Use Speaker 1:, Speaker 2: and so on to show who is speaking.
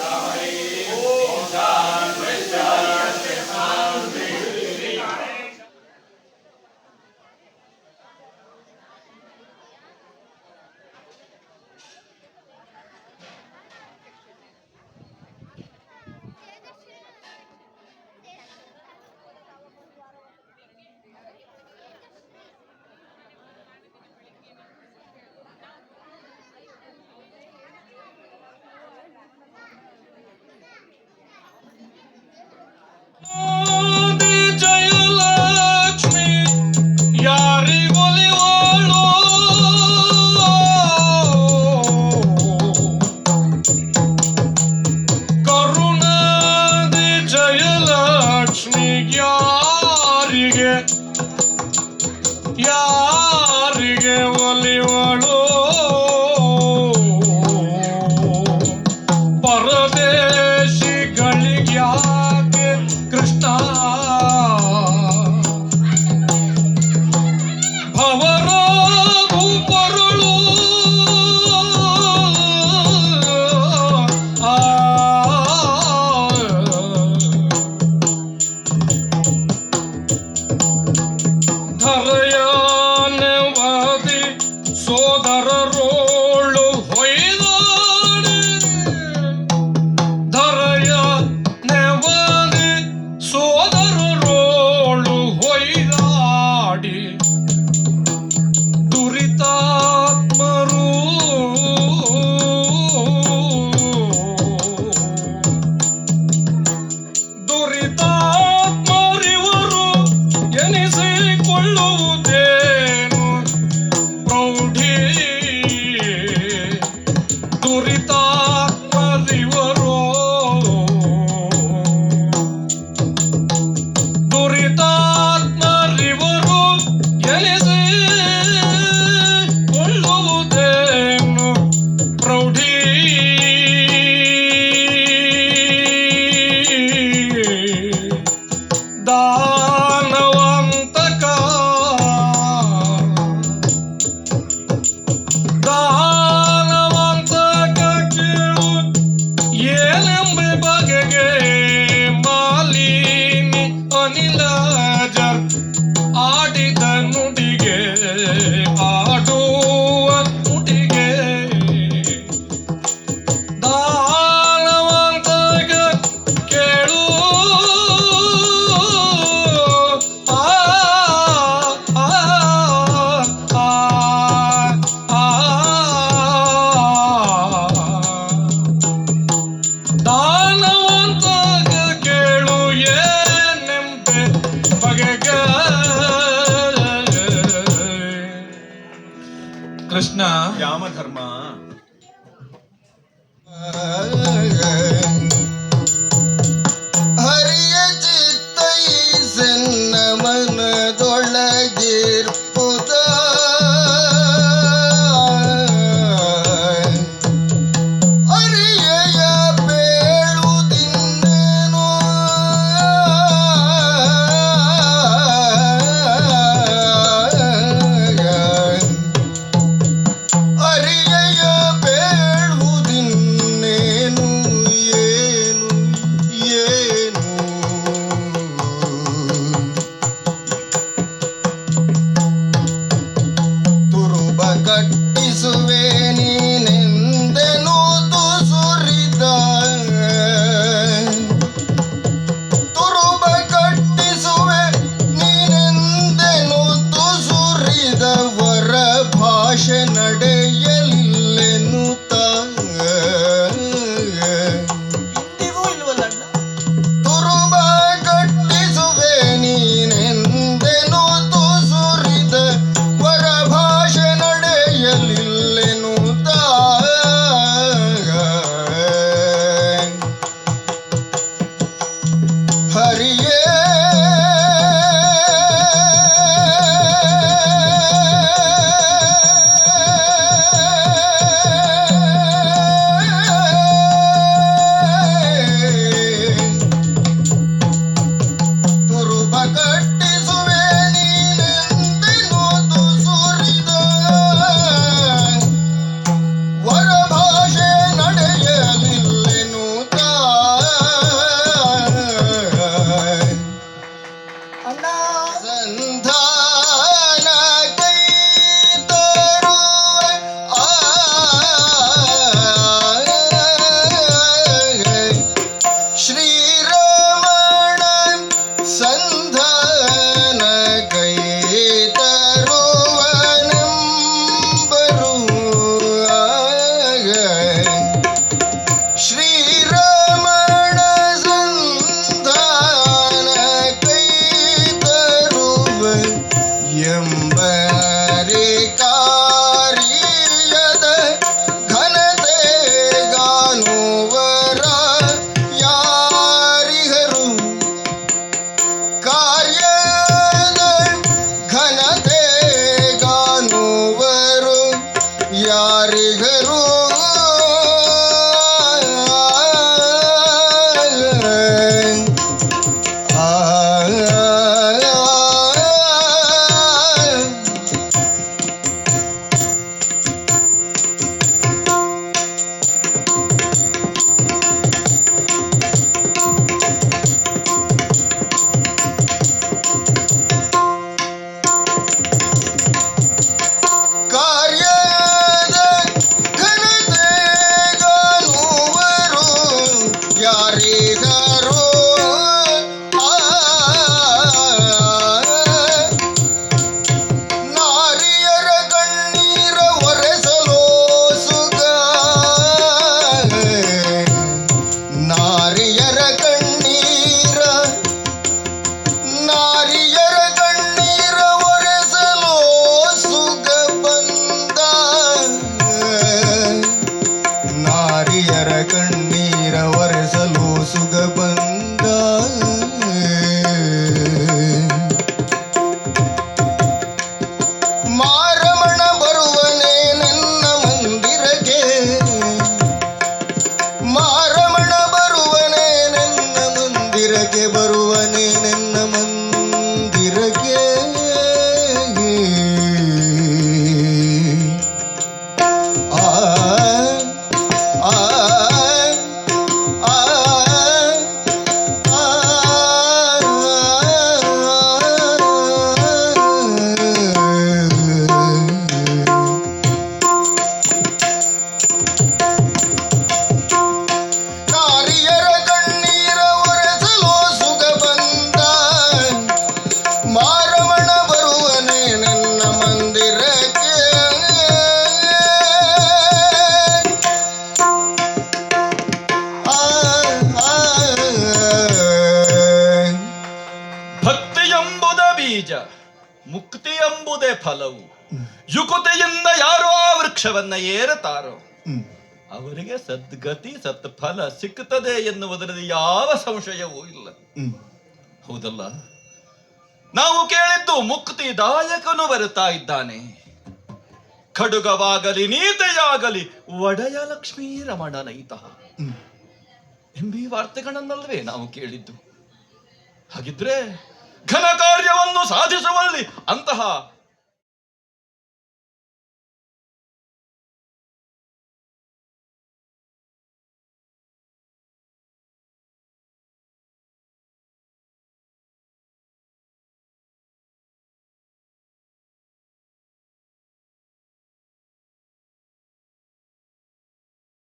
Speaker 1: தாமரை ಯಾರಿಗೆ ಒಲಿವಳು? দাও கிருஷ்ணா.
Speaker 2: யாம தர்மா. அடியரகன் ಮುಕ್ತಿ ಎಂಬುದೇ ಫಲವು. ಯುಕುತೆಯಿಂದ ಯಾರೋ
Speaker 1: ವೃಕ್ಷವನ್ನ
Speaker 3: ಏರತಾರೋ
Speaker 1: ಅವರಿಗೆ ಸದ್ಗತಿ ಸತ್ಫಲ ಸಿಕ್ಕುತ್ತದೆ ಎನ್ನುವುದರಲ್ಲಿ ಯಾವ ಸಂಶಯವೂ ಇಲ್ಲ. ಹೌದಲ್ಲ? ನಾವು ಕೇಳಿದ್ದು ಮುಕ್ತಿದಾಯಕನು ಬರುತ್ತಾ ಇದ್ದಾನೆ. ಖಡುಗವಾಗಲಿ ನೀತೆಯಾಗಲಿ ಒಡೆಯ ಲಕ್ಷ್ಮೀ ರಮಣನೈತ ಎಂಬಿ ವಾರ್ತೆಗಳನ್ನಲ್ವೇ ನಾವು ಕೇಳಿದ್ದು. ಹಾಗಿದ್ರೆ ಘನ ಕಾರ್ಯವನ್ನು ಸಾಧಿಸುವಲ್ಲಿ ಅಂತಹ